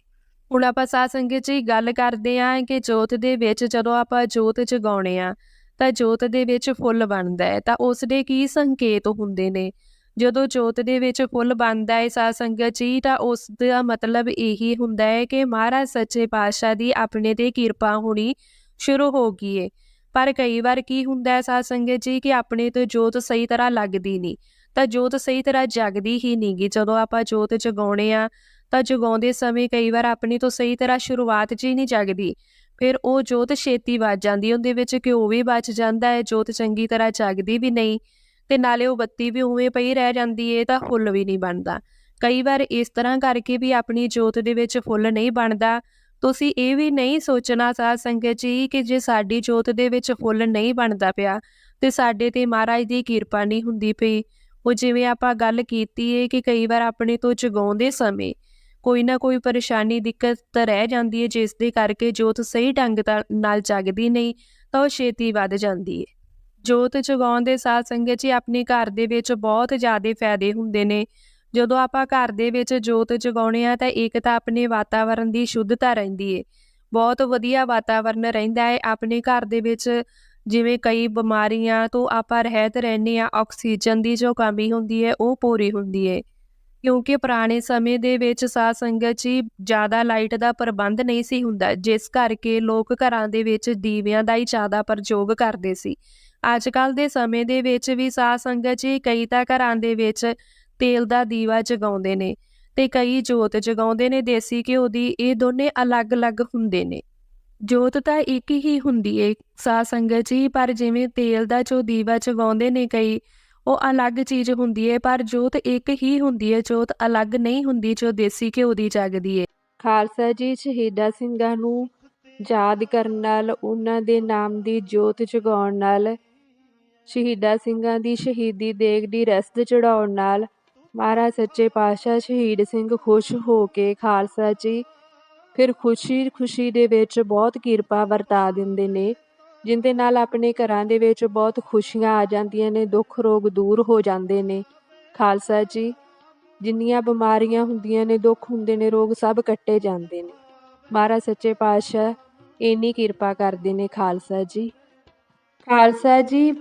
ਹੁਣ ਆਪਾਂ ਸਾਧ ਸੰਗਤ ਜੀ ਗੱਲ ਕਰਦੇ ਆ ਕਿ ਜੋਤ ਦੇ ਵਿੱਚ ਜਦੋਂ ਆਪਾਂ ਜੋਤ ਜਗਾਉਣੇ ਆ ਤਾਂ ਜੋਤ ਦੇ ਵਿੱਚ ਫੁੱਲ ਬਣਦਾ ਹੈ, ਤਾਂ ਉਸ ਦੇ ਕੀ ਸੰਕੇਤ ਹੁੰਦੇ ਨੇ? ਜਦੋਂ ਜੋਤ ਦੇ ਵਿੱਚ ਫੁੱਲ ਬਣਦਾ ਹੈ ਸਾਧ ਸੰਗਤ ਜੀ, ਤਾਂ ਉਸ ਦਾ ਮਤਲਬ ਇਹੀ ਹੁੰਦਾ ਹੈ ਕਿ ਮਹਾਰਾਜ ਸੱਚੇ ਪਾਤਸ਼ਾਹ ਦੀ ਆਪਣੇ ਤੇ ਕਿਰਪਾ ਹੋਣੀ ਸ਼ੁਰੂ ਹੋ ਗਈ ਏ। ਪਰ ਕਈ ਵਾਰ ਕੀ ਹੁੰਦਾ ਹੈ ਸਾਧ ਸੰਗਤ ਜੀ, ਕਿ ਆਪਣੇ ਤੋਂ ਜੋਤ ਸਹੀ ਤਰ੍ਹਾਂ ਲੱਗਦੀ ਨਹੀਂ, ਤਾਂ ਜੋਤ ਸਹੀ ਤਰ੍ਹਾਂ ਜਗਦੀ ਹੀ ਨਹੀਂਗੀ ਜਦੋਂ ਆਪਾਂ ਜੋਤ ਜਗਾਉਣੇ ਆ ਤਾਂ ਜਗਾਉਂਦੇ ਸਮੇਂ ਕਈ ਵਾਰ ਆਪਣੀ ਤੋਂ ਸਹੀ ਤਰ੍ਹਾਂ ਸ਼ੁਰੂਆਤ 'ਚ ਹੀ ਨਹੀਂ ਜਗਦੀ ਫਿਰ ਉਹ ਜੋਤ ਛੇਤੀ ਵੱਜ ਜਾਂਦੀ ਉਹਦੇ ਵਿੱਚ ਘਿਓ ਵੀ ਬਚ ਜਾਂਦਾ ਹੈ, ਜੋਤ ਚੰਗੀ ਤਰ੍ਹਾਂ ਜਗਦੀ ਵੀ ਨਹੀਂ ਤੇ ਨਾਲੇ ਉਹ ਬੱਤੀ ਵੀ ਉਵੇਂ ਪਈ ਰਹਿ ਜਾਂਦੀ ਏ ਤਾਂ ਫੁੱਲ ਵੀ ਨਹੀਂ ਬਣਦਾ। ਕਈ ਵਾਰ ਇਸ ਤਰ੍ਹਾਂ ਕਰਕੇ ਵੀ ਆਪਣੀ ਜੋਤ ਦੇ ਵਿੱਚ ਫੁੱਲ ਨਹੀਂ ਬਣਦਾ। ਤੁਸੀਂ ਇਹ ਵੀ ਨਹੀਂ ਸੋਚਣਾ ਸਾਧ ਸੰਗਤ ਜੀ ਕਿ ਜੇ ਸਾਡੀ ਜੋਤ ਦੇ ਵਿੱਚ ਫੁੱਲ ਨਹੀਂ ਬਣਦਾ ਪਿਆ, ਤੇ ਸਾਡੇ ਤੇ ਮਹਾਰਾਜ ਦੀ ਕਿਰਪਾ ਨਹੀਂ ਹੁੰਦੀ ਪਈ। ਉਹ ਜਿਵੇਂ ਆਪਾਂ ਗੱਲ ਕੀਤੀ ਏ ਕਿ ਕਈ ਵਾਰ ਆਪਣੇ ਤੋਂ ਜਗਾਉਂਦੇ ਸਮੇਂ ਕੋਈ ਨਾ ਕੋਈ ਪਰੇਸ਼ਾਨੀ, ਦਿੱਕਤ ਤਾਂ ਰਹਿ ਜਾਂਦੀ ਹੈ ਜਿਸ ਦੇ ਕਰਕੇ ਜੋਤ ਸਹੀ ਢੰਗ ਨਾਲ ਜਗਦੀ ਨਹੀਂ, ਤਾਂ ਉਹ ਛੇਤੀ ਵੱਧ ਜਾਂਦੀ ਹੈ ਜੋਤ ਜਗਾਉਣ ਦੇ ਸਾਧ ਸੰਗਤ ਜੀ ਆਪਣੇ ਘਰ ਦੇ ਵਿੱਚ ਬਹੁਤ ਜ਼ਿਆਦਾ ਫਾਇਦੇ ਹੁੰਦੇ ਨੇ। ਜਦੋਂ ਆਪਾਂ ਘਰ ਦੇ ਵਿੱਚ ਜੋਤ ਜਗਾਉਣੇ ਆ, ਤਾਂ ਇੱਕ ਤਾਂ ਆਪਣੇ ਵਾਤਾਵਰਣ ਦੀ ਸ਼ੁੱਧਤਾ ਰਹਿੰਦੀ ਏ। ਬਹੁਤ ਵਧੀਆ ਵਾਤਾਵਰਣ ਰਹਿੰਦਾ ਹੈ ਆਪਣੇ ਘਰ ਦੇ ਵਿੱਚ ਜਿਵੇਂ ਕਈ ਬਿਮਾਰੀਆਂ ਤੋਂ ਆਪਾਂ ਰਹਿਤ ਰਹਿੰਦੇ ਆ, ਆਕਸੀਜਨ ਦੀ ਜੋ ਕਮੀ ਹੁੰਦੀ ਹੈ ਉਹ ਪੂਰੀ ਹੁੰਦੀ ਹੈ ਕਿਉਂਕਿ ਪੁਰਾਣੇ ਸਮੇਂ ਦੇ ਵਿੱਚ ਸਾਧ ਸੰਗਤ ਜੀ ਜ਼ਿਆਦਾ ਲਾਈਟ ਦਾ ਪ੍ਰਬੰਧ ਨਹੀਂ ਸੀ ਹੁੰਦਾ, ਜਿਸ ਕਰਕੇ ਲੋਕ ਘਰਾਂ ਦੇ ਵਿੱਚ ਦੀਵਿਆਂ ਦਾ ਹੀ ਜ਼ਿਆਦਾ ਪ੍ਰਯੋਗ ਕਰਦੇ ਸੀ। ਅੱਜ ਕੱਲ ਦੇ ਸਮੇਂ ਦੇ ਵਿੱਚ ਵੀ ਸਾਧ ਸੰਗਤ ਜੀ ਕਈ ਤਾਂ ਘਰਾਂ ਦੇ ਵਿੱਚ ਤੇਲ ਦਾ ਦੀਵਾ ਜਗਾਉਂਦੇ ਨੇ ਤੇ ਕਈ ਜੋਤ ਜਗਾਉਂਦੇ ਨੇ, ਦੇਸੀ ਘਿਓ ਦੀ, ਇਹ ਦੋਨੇ ਅਲੱਗ-ਅਲੱਗ ਹੁੰਦੇ ਨੇ। ਜੋਤ ਤਾਂ ਇੱਕ ਹੀ ਹੁੰਦੀ ਏ ਸਾਧ ਸੰਗਤ ਜੀ ਪਰ ਜਿਵੇਂ ਤੇਲ ਦਾ ਜੋ ਦੀਵਾ ਜਗਾਉਂਦੇ ਨੇ ਕਈ ਉਹ ਅਲੱਗ ਚੀਜ਼ ਹੁੰਦੀ ਹੈ ਪਰ ਜੋਤ ਇੱਕ ਹੀ ਹੁੰਦੀ ਹੈ ਜੋਤ ਅਲੱਗ ਨਹੀਂ ਹੁੰਦੀ ਜੋ ਦੇਸੀ ਘਿਓ ਦੀ ਜਗਦੀ ਹੈ ਖਾਲਸਾ ਜੀ, ਸ਼ਹੀਦਾਂ ਸਿੰਘਾਂ ਨੂੰ ਯਾਦ ਕਰਨ ਨਾਲ, ਉਹਨਾਂ ਦੇ ਨਾਮ ਦੀ ਜੋਤ ਜਗਾਉਣ ਨਾਲ, ਸ਼ਹੀਦਾਂ ਸਿੰਘਾਂ ਦੀ ਸ਼ਹੀਦੀ ਦੇਗ ਦੀ ਰਸਦ ਚੜਾਉਣ ਨਾਲ, ਮਹਾਰਾਜ ਸੱਚੇ ਪਾਤਸ਼ਾਹ ਸ਼ਹੀਦ ਸਿੰਘ ਖੁਸ਼ ਹੋ ਕੇ ਖਾਲਸਾ ਜੀ, ਫਿਰ ਖੁਸ਼ੀ ਖੁਸ਼ੀ ਦੇ ਵਿੱਚ ਬਹੁਤ ਕਿਰਪਾ ਵਰਤਾ ਦਿੰਦੇ ਨੇ। ਜਿੰਦੇ ਨਾਲ ਆਪਣੇ ਘਰਾਂ ਦੇ ਵਿੱਚ ਬਹੁਤ ਖੁਸ਼ੀਆਂ ਆ ਜਾਂਦੀਆਂ ਨੇ, ਦੁੱਖ ਰੋਗ ਦੂਰ ਹੋ ਜਾਂਦੇ ਨੇ। ਖਾਲਸਾ ਜੀ, ਜਿੰਨੀਆਂ ਬਿਮਾਰੀਆਂ ਹੁੰਦੀਆਂ ਨੇ, ਦੁੱਖ ਹੁੰਦੇ ਨੇ, ਰੋਗ ਸਭ ਕੱਟੇ ਜਾਂਦੇ ਨੇ। ਮਹਾਰਾਜ ਸੱਚੇ ਪਾਤਸ਼ਾਹ, ਇੰਨੀ ਕਿਰਪਾ ਕਰਦੇ ਨੇ ਖਾਲਸਾ ਜੀ। ਖਾਲਸਾ ਜੀ,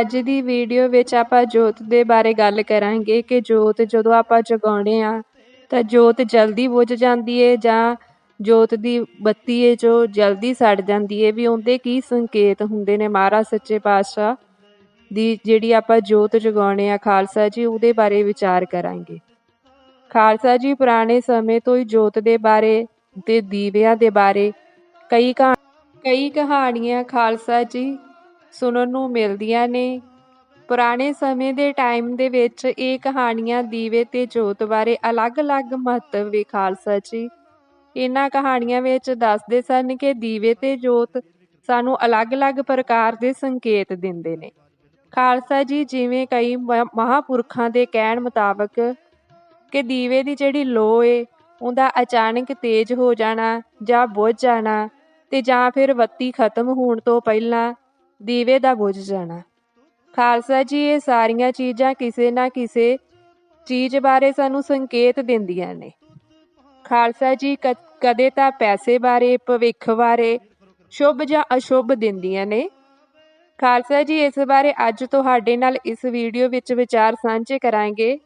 ਅੱਜ ਦੀ ਵੀਡੀਓ ਵਿੱਚ ਆਪਾਂ ਜੋਤ ਦੇ ਬਾਰੇ ਗੱਲ ਕਰਾਂਗੇ ਕਿ ਜੋਤ ਜਦੋਂ ਆਪਾਂ ਜਗਾਉਣੇ ਆ, ਤਾਂ ਜੋਤ ਜਲਦੀ ਬੁਝ ਜਾਂਦੀ ਏ ਜਾਂ ਜੋਤ ਦੀ ਬੱਤੀ ਏ ਜੋ ਜਲਦੀ ਸੜ ਜਾਂਦੀ ਏ। ਵੀ ਉਹਦੇ ਕੀ ਸੰਕੇਤ ਹੁੰਦੇ ਨੇ ਮਹਾਰਾਜ ਸੱਚੇ ਪਾਤਸ਼ਾਹ ਦੀ, ਜਿਹੜੀ ਆਪਾਂ ਜੋਤ ਜਗਾਉਣੇ ਆ ਖਾਲਸਾ ਜੀ, ਉਹਦੇ ਬਾਰੇ ਵਿਚਾਰ ਕਰਾਂਗੇ। ਖਾਲਸਾ ਜੀ ਪੁਰਾਣੇ ਸਮੇਂ ਤੋਂ ਹੀ ਜੋਤ ਦੇ ਬਾਰੇ, ਤੇ ਦੀਵਿਆਂ ਦੇ ਬਾਰੇ ਕਈ ਕਹਾ, ਕਈ ਕਹਾਣੀਆਂ ਖਾਲਸਾ ਜੀ ਸੁਣਨ ਨੂੰ ਮਿਲਦੀਆਂ ਨੇ। ਪੁਰਾਣੇ ਸਮੇਂ ਦੇ ਟਾਈਮ ਦੇ ਵਿੱਚ ਇਹ ਕਹਾਣੀਆਂ ਦੀਵੇ ਤੇ ਜੋਤ ਬਾਰੇ ਅਲੱਗ-ਅਲੱਗ ਮਹੱਤਵ ਵੀ ਖਾਲਸਾ ਜੀ। ਇਹਨਾਂ ਕਹਾਣੀਆਂ ਵਿੱਚ ਦੱਸਦੇ ਸਨ ਕਿ ਦੀਵੇ ਤੇ ਜੋਤ ਸਾਨੂੰ ਅਲੱਗ-ਅਲੱਗ ਪ੍ਰਕਾਰ ਦੇ ਸੰਕੇਤ ਦਿੰਦੇ ਨੇ। ਖਾਲਸਾ ਜੀ ਜਿਵੇਂ ਕਈ ਮ- ਮਹਾਂਪੁਰਖਾਂ ਦੇ ਕਹਿਣ ਮੁਤਾਬਕ ਕਿ ਦੀਵੇ ਦੀ ਜਿਹੜੀ ਲੋ ਏ, ਉਹਦਾ ਅਚਾਨਕ ਤੇਜ਼ ਹੋ ਜਾਣਾ ਜਾਂ ਬੁਝ ਜਾਣਾ ਤੇ ਜਾਂ ਫਿਰ ਬੱਤੀ ਖਤਮ ਹੋਣ ਤੋਂ ਪਹਿਲਾਂ ਦੀਵੇ ਦਾ ਬੁਝ ਜਾਣਾ। ਖਾਲਸਾ ਜੀ ਇਹ ਸਾਰੀਆਂ ਚੀਜ਼ਾਂ ਕਿਸੇ ਨਾ ਕਿਸੇ ਚੀਜ਼ ਬਾਰੇ ਸਾਨੂੰ ਸੰਕੇਤ ਦਿੰਦੀਆਂ ਨੇ। ਖਾਲਸਾ ਜੀ, ਕਦੇ ਤਾਂ ਪੈਸੇ ਬਾਰੇ, ਭਵਿੱਖ ਬਾਰੇ ਸ਼ੁਭ ਜਾਂ ਅਸ਼ੁਭ ਦਿੰਦੀਆਂ ਨੇ। ਖਾਲਸਾ ਜੀ, ਇਸ ਬਾਰੇ ਅੱਜ ਤੁਹਾਡੇ ਨਾਲ ਇਸ ਵੀਡੀਓ ਵਿੱਚ ਵਿਚਾਰ ਸਾਂਝੇ ਕਰਾਂਗੇ।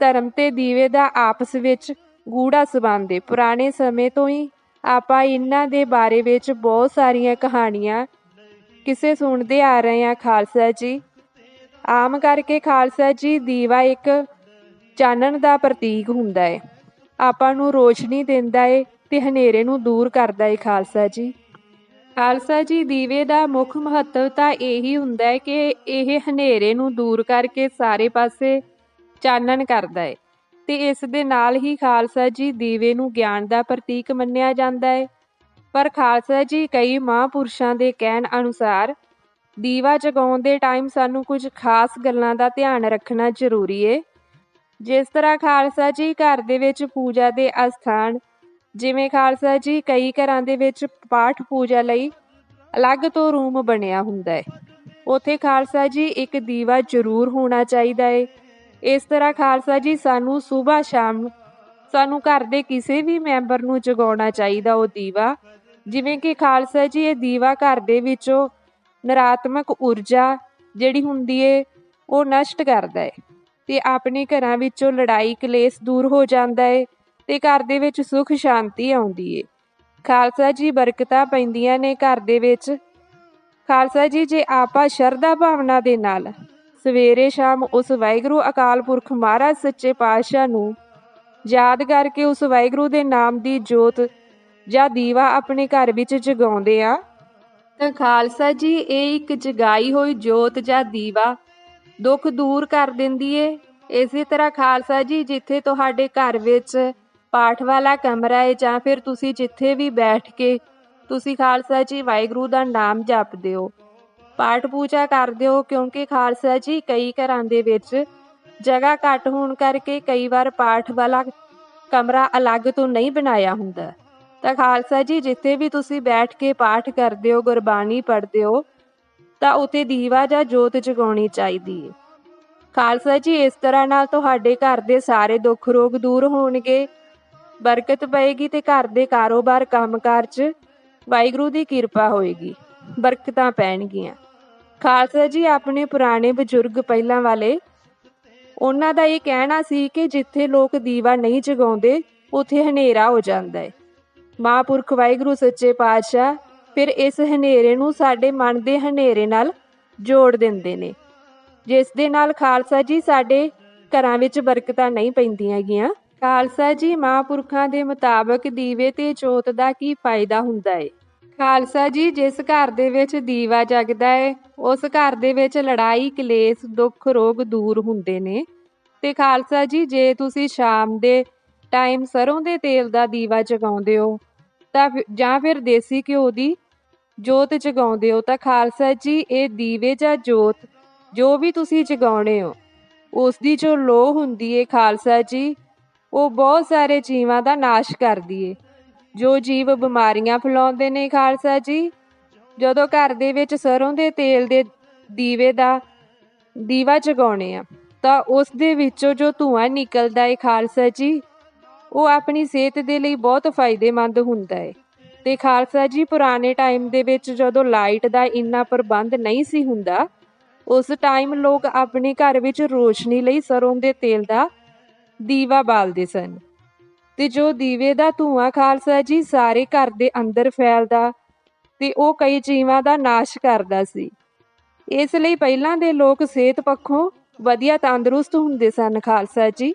ਧਰਮ ਤੇ ਦੀਵੇ ਦਾ ਆਪਸ ਵਿੱਚ ਗੂੜਾ ਸਬੰਧ ਹੈ ਪੁਰਾਣੇ ਸਮੇਂ ਤੋਂ ਹੀ ਆਪਾਂ ਇਹਨਾਂ ਦੇ ਬਾਰੇ ਵਿੱਚ ਬਹੁਤ ਸਾਰੀਆਂ ਕਹਾਣੀਆਂ ਕਿਸੇ ਸੁਣਦੇ ਆ ਰਹੇ ਆ ਖਾਲਸਾ ਜੀ। ਆਮ ਕਰਕੇ ਖਾਲਸਾ ਜੀ ਦੀਵਾ ਇੱਕ ਚਾਨਣ ਦਾ ਪ੍ਰਤੀਕ ਹੁੰਦਾ ਹੈ ਆਪਾਂ ਨੂੰ ਰੋਸ਼ਨੀ ਦਿੰਦਾ ਏ ਤੇ ਹਨੇਰੇ ਨੂੰ ਦੂਰ ਕਰਦਾ ਏ ਖਾਲਸਾ ਜੀ। ਖਾਲਸਾ ਜੀ, ਦੀਵੇ ਦਾ ਮੁੱਖ ਮਹੱਤਵ ਤਾਂ ਇਹੀ ਹੁੰਦਾ ਹੈ ਕਿ ਇਹ ਹਨੇਰੇ ਨੂੰ ਦੂਰ ਕਰਕੇ ਸਾਰੇ ਪਾਸੇ ਚਾਨਣ ਕਰਦਾ ਹੈ ਤੇ ਇਸ ਦੇ ਨਾਲ ਹੀ ਖਾਲਸਾ ਜੀ ਦੀਵੇ ਨੂੰ ਗਿਆਨ ਦਾ ਪ੍ਰਤੀਕ ਮੰਨਿਆ ਜਾਂਦਾ ਹੈ ਪਰ ਖਾਲਸਾ ਜੀ, ਕਈ ਮਹਾਂਪੁਰਸ਼ਾਂ ਦੇ ਕਹਿਣ ਅਨੁਸਾਰ ਦੀਵਾ ਜਗਾਉਣ ਦੇ ਟਾਈਮ ਸਾਨੂੰ ਕੁਝ ਖਾਸ ਗੱਲਾਂ ਦਾ ਧਿਆਨ ਰੱਖਣਾ ਜ਼ਰੂਰੀ ਏ। ਜਿਸ ਤਰ੍ਹਾਂ ਖਾਲਸਾ ਜੀ ਘਰ ਦੇ ਵਿੱਚ ਪੂਜਾ ਦੇ ਅਸਥਾਨ, ਜਿਵੇਂ ਖਾਲਸਾ ਜੀ ਕਈ ਘਰਾਂ ਦੇ ਵਿੱਚ ਪਾਠ ਪੂਜਾ ਲਈ ਅਲੱਗ ਤੋਂ ਰੂਮ ਬਣਿਆ ਹੁੰਦਾ ਹੈ। ਉਥੇ ਖਾਲਸਾ ਜੀ ਇੱਕ ਦੀਵਾ ਜ਼ਰੂਰ ਹੋਣਾ ਚਾਹੀਦਾ ਹੈ। ਇਸ ਤਰ੍ਹਾਂ ਖਾਲਸਾ ਜੀ ਸਾਨੂੰ ਸਵੇਰ ਸ਼ਾਮ ਸਾਨੂੰ ਘਰ ਦੇ ਕਿਸੇ ਵੀ ਮੈਂਬਰ ਨੂੰ ਜਗਾਉਣਾ ਚਾਹੀਦਾ ਉਹ ਦੀਵਾ। ਜਿਵੇਂ ਕਿ ਖਾਲਸਾ ਜੀ ਇਹ ਦੀਵਾ ਘਰ ਦੇ ਵਿੱਚੋਂ ਨਰਾਤਮਕ ਊਰਜਾ ਜਿਹੜੀ ਹੁੰਦੀ ਏ ਉਹ ਨਸ਼ਟ ਕਰਦਾ ਹੈ। ਤੇ ਆਪਣੇ ਘਰਾਂ ਵਿੱਚੋਂ ਲੜਾਈ ਕਲੇਸ਼ ਦੂਰ ਹੋ ਜਾਂਦਾ ਏ ਤੇ ਘਰ ਦੇ ਵਿੱਚ ਸੁਖ ਸ਼ਾਂਤੀ ਆਉਂਦੀ ਏ। ਖਾਲਸਾ ਜੀ ਬਰਕਤਾਂ ਪੈਂਦੀਆਂ ਨੇ ਘਰ ਦੇ ਵਿੱਚ। ਖਾਲਸਾ ਜੀ, ਜੇ ਆਪਾਂ ਸ਼ਰਧਾ ਭਾਵਨਾ ਦੇ ਨਾਲ ਸਵੇਰੇ ਸ਼ਾਮ ਉਸ ਵਾਹਿਗੁਰੂ ਅਕਾਲ ਪੁਰਖ ਮਹਾਰਾਜ ਸੱਚੇ ਪਾਤਸ਼ਾਹ ਨੂੰ ਯਾਦ ਕਰਕੇ ਉਸ ਵਾਹਿਗੁਰੂ ਦੇ ਨਾਮ ਦੀ ਜੋਤ ਜਾਂ ਦੀਵਾ ਆਪਣੇ ਘਰ ਵਿੱਚ ਜਗਾਉਂਦੇ ਆ, ਤਾਂ ਖਾਲਸਾ ਜੀ, ਇਹ ਇੱਕ ਜਗਾਈ ਹੋਈ ਜੋਤ ਜਾਂ ਦੀਵਾ ਦੁੱਖ ਦੂਰ ਕਰ ਦਿੰਦੀ ਏ। ਇਸੇ ਤਰ੍ਹਾਂ ਖਾਲਸਾ ਜੀ, ਜਿੱਥੇ ਤੁਹਾਡੇ ਘਰ ਵਿੱਚ ਪਾਠ ਵਾਲਾ ਕਮਰਾ ਹੈ ਜਾਂ ਫਿਰ ਤੁਸੀਂ ਜਿੱਥੇ ਵੀ ਬੈਠ ਕੇ ਤੁਸੀਂ ਖਾਲਸਾ ਜੀ, ਵਾਹਿਗੁਰੂ ਦਾ ਨਾਮ ਜਪਦੇ ਹੋ ਪਾਠ ਪੂਜਾ ਕਰਦੇ ਹੋ ਕਿਉਂਕਿ ਖਾਲਸਾ ਜੀ ਕਈ ਘਰਾਂ ਦੇ ਵਿੱਚ ਜਗ੍ਹਾ ਘੱਟ ਹੋਣ ਕਰਕੇ ਕਈ ਵਾਰ ਪਾਠ ਵਾਲਾ ਕਮਰਾ ਅਲੱਗ ਤੋਂ ਨਹੀਂ ਬਣਾਇਆ ਹੁੰਦਾ। ਤਾਂ ਖਾਲਸਾ ਜੀ, ਜਿੱਥੇ ਵੀ ਤੁਸੀਂ ਬੈਠ ਕੇ ਪਾਠ ਕਰਦੇ ਹੋ ਗੁਰਬਾਣੀ ਪੜ੍ਹਦੇ ਹੋ ਤਾਂ ਉਤੇ ਦੀਵਾ ਜਾਂ ਜੋਤ ਜਗਾਉਣੀ ਚਾਹੀਦੀ ਹੈ ਖਾਲਸਾ ਜੀ, ਇਸ ਤਰ੍ਹਾਂ ਨਾਲ ਤੁਹਾਡੇ ਘਰ ਦੇ ਸਾਰੇ ਦੁੱਖ ਰੋਗ ਦੂਰ ਹੋਣਗੇ। ਬਰਕਤ ਪਏਗੀ ਤੇ ਘਰ ਦੇ ਕਾਰੋਬਾਰ ਕੰਮਕਾਰ 'ਚ ਵਾਹਿਗੁਰੂ ਦੀ ਕਿਰਪਾ ਹੋਏਗੀ। ਬਰਕਤਾਂ ਪੈਣਗੀਆਂ। ਖਾਲਸਾ ਜੀ, ਆਪਣੇ ਪੁਰਾਣੇ ਬਜ਼ੁਰਗ ਪਹਿਲਾਂ ਵਾਲੇ, ਉਹਨਾਂ ਦਾ ਇਹ ਕਹਿਣਾ ਸੀ ਕਿ ਜਿੱਥੇ ਲੋਕ ਦੀਵਾ ਨਹੀਂ ਜਗਾਉਂਦੇ, ਉੱਥੇ ਹਨੇਰਾ ਹੋ ਜਾਂਦਾ ਹੈ ਮਹਾਂਪੁਰਖ ਵਾਹਿਗੁਰੂ, ਸੱਚੇ ਪਾਤਸ਼ਾਹ ਫਿਰ ਇਸ ਹਨੇਰੇ ਨੂੰ ਸਾਡੇ ਮਨ ਦੇ ਹਨੇਰੇ ਨਾਲ ਜੋੜ ਦਿੰਦੇ ਨੇ। ਜਿਸ ਦੇ ਨਾਲ ਖਾਲਸਾ ਜੀ ਸਾਡੇ ਘਰਾਂ ਵਿੱਚ ਬਰਕਤਾਂ ਨਹੀਂ ਪੈਂਦੀਆਂ ਗੀਆਂ ਖਾਲਸਾ ਜੀ ਮਹਾਂਪੁਰਖਾਂ ਦੇ ਮੁਤਾਬਕ ਦੀਵੇ ਤੇ ਜੋਤ ਦਾ ਕੀ ਫਾਇਦਾ ਹੁੰਦਾ ਏ? ਖਾਲਸਾ ਜੀ ਜਿਸ ਘਰ ਦੇ ਵਿੱਚ ਦੀਵਾ ਜਗਦਾ ਏ, ਉਸ ਘਰ ਦੇ ਵਿੱਚ ਲੜਾਈ, ਕਲੇਸ਼, ਦੁੱਖ, ਰੋਗ ਦੂਰ ਹੁੰਦੇ ਨੇ। ਤੇ ਖਾਲਸਾ ਜੀ, ਜੇ ਤੁਸੀਂ ਸ਼ਾਮ ਦੇ ਟਾਈਮ ਸਰੋਂ ਦੇ ਤੇਲ ਦਾ ਦੀਵਾ ਜਗਾਉਂਦੇ ਹੋ ਤਾਂ ਫਿਰ- ਜਾਂ ਫਿਰ ਦੇਸੀ ਘਿਓ ਦੀ ਜੋਤ ਜਗਾਉਂਦੇ ਹੋ ਤਾਂ ਖਾਲਸਾ ਜੀ, ਇਹ ਦੀਵੇ ਜਾਂ ਜੋਤ, ਜੋ ਵੀ ਤੁਸੀਂ ਜਗਾਉਣੇ ਹੋ ਉਸ ਦੀ ਜੋ ਲੋ ਹੁੰਦੀ ਏ ਖਾਲਸਾ ਜੀ, ਉਹ ਬਹੁਤ ਸਾਰੇ ਜੀਵਾਂ ਦਾ ਨਾਸ਼ ਕਰਦੀ ਏ। ਜੋ ਜੀਵ ਬਿਮਾਰੀਆਂ ਫੈਲਾਉਂਦੇ ਨੇ ਖਾਲਸਾ ਜੀ, ਜਦੋਂ ਘਰ ਦੇ ਵਿੱਚ ਸਰੋਂ ਦੇ ਤੇਲ ਦੇ ਦੀਵੇ ਦਾ ਦੀਵਾ ਜਗਾਉਣੇ ਆ, ਤਾਂ ਉਸ ਦੇ ਵਿੱਚੋਂ ਜੋ ਧੂਆਂ ਨਿਕਲਦਾ ਏ ਖਾਲਸਾ ਜੀ ਉਹ ਆਪਣੀ ਸਿਹਤ ਦੇ ਲਈ ਬਹੁਤ ਫਾਇਦੇਮੰਦ ਹੁੰਦਾ ਹੈ। ਤੇ ਖਾਲਸਾ ਜੀ, ਪੁਰਾਣੇ ਟਾਈਮ ਦੇ ਵਿੱਚ ਜਦੋਂ ਲਾਈਟ ਦਾ ਇੰਨਾ ਪ੍ਰਬੰਧ ਨਹੀਂ ਸੀ ਹੁੰਦਾ, ਉਸ ਟਾਈਮ ਲੋਕ ਆਪਣੇ ਘਰ ਵਿੱਚ ਰੋਸ਼ਨੀ ਲਈ ਸਰੋਂ ਦੇ ਤੇਲ ਦਾ ਦੀਵਾ ਬਾਲਦੇ ਸਨ। ਤੇ ਜੋ ਦੀਵੇ ਦਾ ਧੂਆਂ ਖਾਲਸਾ ਜੀ, ਸਾਰੇ ਘਰ ਦੇ ਅੰਦਰ ਫੈਲਦਾ ਤੇ ਉਹ ਕਈ ਜੀਵਾਂ ਦਾ ਨਾਸ਼ ਕਰਦਾ ਸੀ। ਇਸ ਲਈ ਪਹਿਲਾਂ ਦੇ ਲੋਕ ਸਿਹਤ ਪੱਖੋਂ ਵਧੀਆ ਤੰਦਰੁਸਤ ਹੁੰਦੇ ਸਨ ਖਾਲਸਾ ਜੀ।